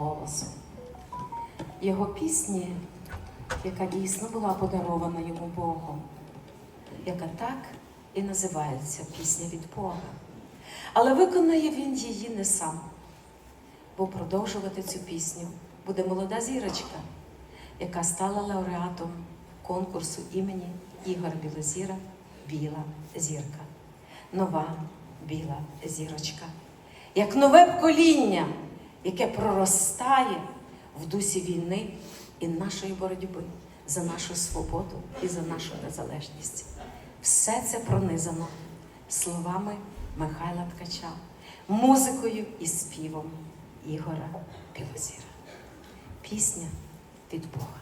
голосу. Його пісні, яка дійсно була подарована йому Богом, яка так і називається пісня від Бога. Але виконає він її не сам, бо продовжувати цю пісню буде молода зірочка, яка стала лауреатом конкурсу імені Ігор Білозіра Біла зірка. Нова біла зірочка. Як нове покоління, яке проростає в дусі війни і нашої боротьби за нашу свободу і за нашу незалежність. Все це пронизано словами Михайла Ткача, музикою і співом Ігора Білозіра. Пісня від Бога.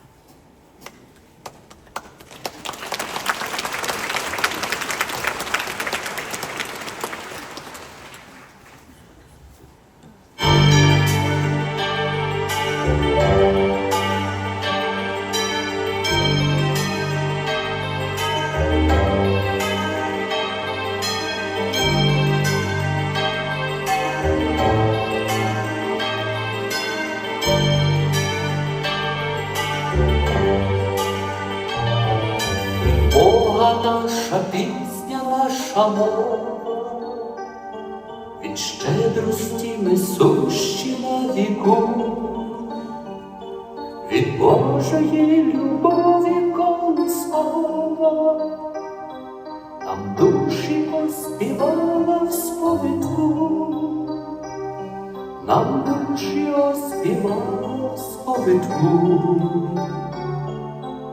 Наша пісня, наша мова, від щедрості ми сущі на віку, від Божої любові колискова, нам душі оспівала в сповідку, нам душі оспівала в сповідку.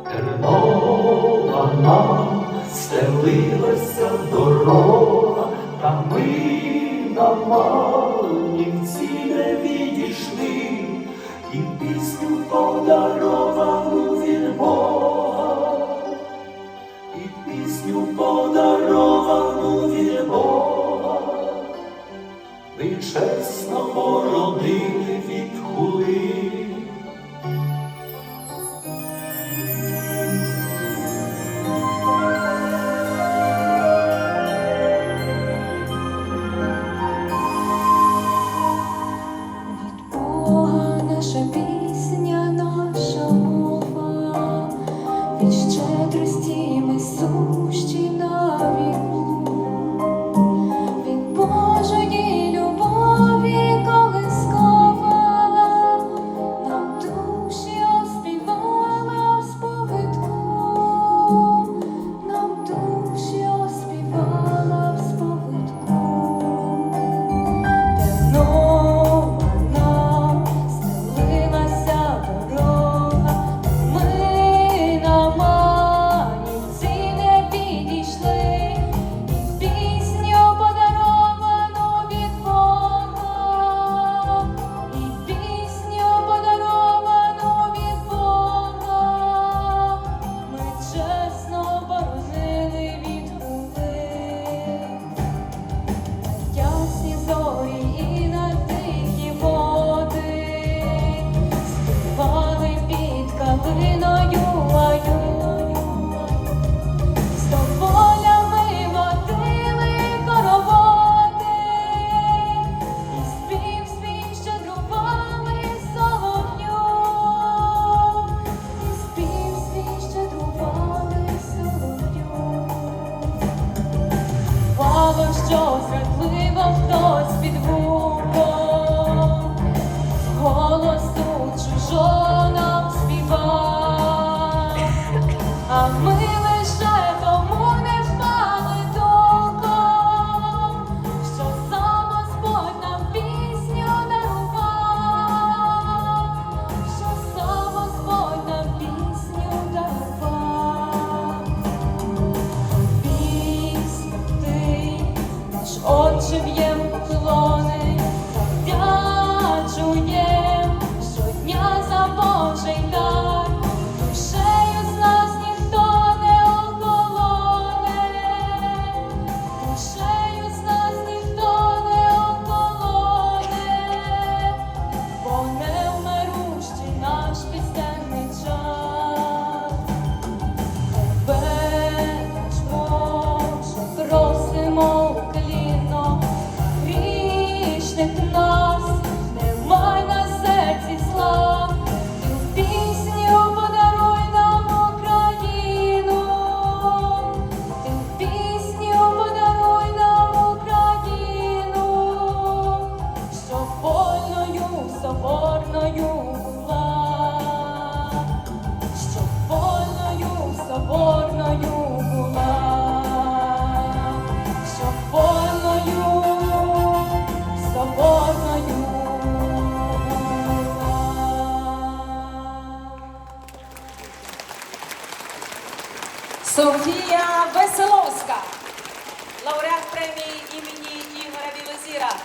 Тернова нам стелилася дорога, та ми на Малівці не відійшли, і пісню подаровану від Бога, і пісню подаровану Бога наша Софія Веселовська, лауреат премії імені Ігоря Білозіра